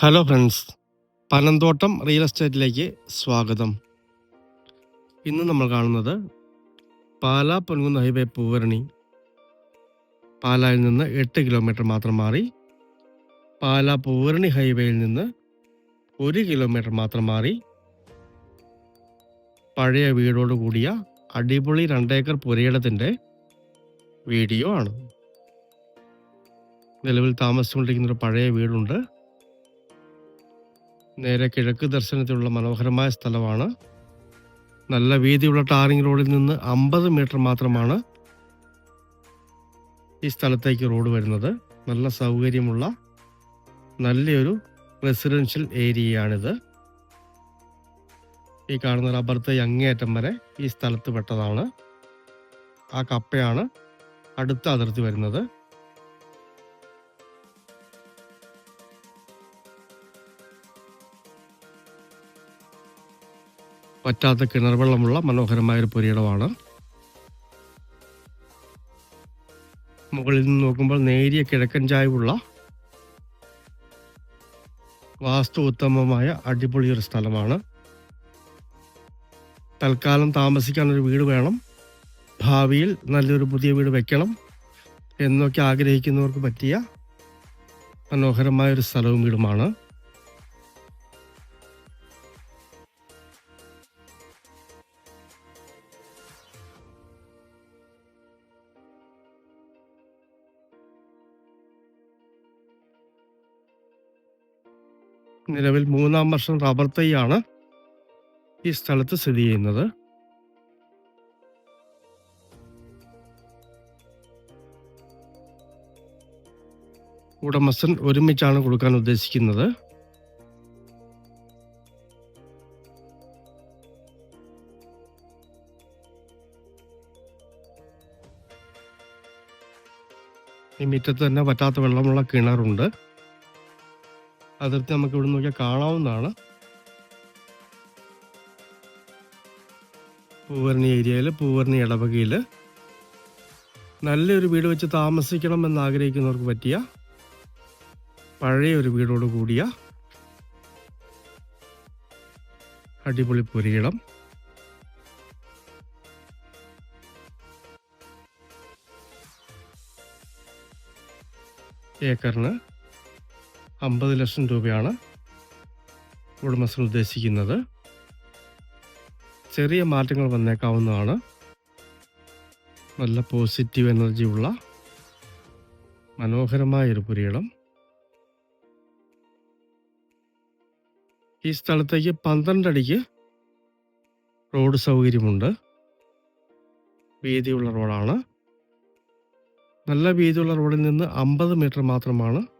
Hello friends Panamthottam real എസ്റ്റേറ്റിലേക്ക് സ്വാഗതം. ഇന്ന് നമ്മൾ കാണുന്നത് പാലാ പൊൻകുന്ന് ഹൈവേ പൂവരണി. പാലായിൽ നിന്ന് എട്ട് കിലോമീറ്റർ മാത്രം മാറി പാലാ പൂവരണി ഹൈവേയിൽ നിന്ന് ഒരു കിലോമീറ്റർ മാത്രം മാറി പഴയ വീടോട് കൂടിയ അടിപൊളി രണ്ടേക്കർ പുരയിടത്തിന്റെ വീഡിയോ ആണ്. നിലവിൽ താമസിച്ചുകൊണ്ടിരിക്കുന്ന ഒരു പഴയ വീടുണ്ട്. നേരെ കിഴക്ക് ദർശനത്തിലുള്ള മനോഹരമായ സ്ഥലമാണ്. നല്ല വീതിയുള്ള ടാറിംഗ് റോഡിൽ നിന്ന് അമ്പത് മീറ്റർ മാത്രമാണ് ഈ സ്ഥലത്തേക്ക് റോഡ് വരുന്നത്. നല്ല സൗകര്യമുള്ള നല്ലൊരു റെസിഡൻഷ്യൽ ഏരിയയാണിത്. ഈ കാണുന്ന റബ്ബർത്ത് അങ്ങേയറ്റം വരെ ഈ സ്ഥലത്ത് പെട്ടതാണ്. ആ കപ്പയാണ് അടുത്ത അതിർത്തി വരുന്നത്. പറ്റാത്ത കിണർ വെള്ളമുള്ള മനോഹരമായ ഒരു പുരയിടമാണ്. മുകളിൽ നിന്ന് നോക്കുമ്പോൾ നേരിയ കിഴക്കൻ ചായവുള്ള വാസ്തു ഉത്തമമായ അടിപൊളി ഒരു സ്ഥലമാണ്. തൽക്കാലം താമസിക്കാൻ ഒരു വീട് വേണം. ഭാവിയിൽ നല്ലൊരു പുതിയ വീട് വെക്കണം എന്നൊക്കെ ആഗ്രഹിക്കുന്നവർക്ക് പറ്റിയ മനോഹരമായ ഒരു സ്ഥലവും വീടുമാണ്. നിലവിൽ മൂന്നാം വർഷം റബ്ബർ തൈയാണ് ഈ സ്ഥലത്ത് സ്ഥിതി ചെയ്യുന്നത്. ഉടമസ്ഥൻ ഒരുമിച്ചാണ് കൊടുക്കാൻ ഉദ്ദേശിക്കുന്നത്. ഈ മുറ്റത്ത് തന്നെ പറ്റാത്ത വെള്ളമുള്ള കിണറുണ്ട്. അതിർത്തി നമുക്ക് ഇവിടെ നോക്കിയാൽ കാണാവുന്നതാണ്. പൂവർണി ഏരിയയിൽ പൂവർണി ഇടവകയിൽ നല്ലൊരു വീട് വെച്ച് താമസിക്കണം എന്ന് ആഗ്രഹിക്കുന്നവർക്ക് പറ്റിയ പഴയ ഒരു വീടോട് കൂടിയ അടിപൊളി പുരയിടം. ഏക്കറിന് അമ്പത് ലക്ഷം രൂപയാണ് ഉടമസ്ഥൻ ഉദ്ദേശിക്കുന്നത്. ചെറിയ മാറ്റങ്ങൾ വന്നേക്കാവുന്നതാണ്. നല്ല പോസിറ്റീവ് എനർജി ഉള്ള മനോഹരമായ ഒരു പുരയിടം. ഈ സ്ഥലത്തേക്ക് പന്ത്രണ്ടടിക്ക് റോഡ് സൗകര്യമുണ്ട്. വീതിയുള്ള റോഡാണ്. നല്ല വീതിയുള്ള റോഡിൽ നിന്ന് അമ്പത് മീറ്റർ മാത്രമാണ്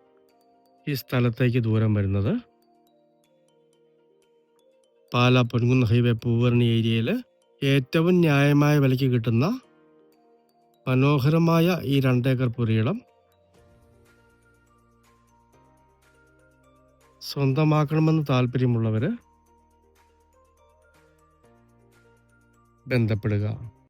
ഈ സ്ഥലത്തേക്ക് ദൂരം വരുന്നത്. പാലാ പൊൻകുന്ന് ഹൈവേ പൂവർണി ഏരിയയിൽ ഏറ്റവും ന്യായമായ വിലയ്ക്ക് കിട്ടുന്ന മനോഹരമായ ഈ രണ്ടേക്കർ പുരയിടം. സ്വന്തമാക്കണമെന്ന് താല്പര്യമുള്ളവർ ബന്ധപ്പെടുക.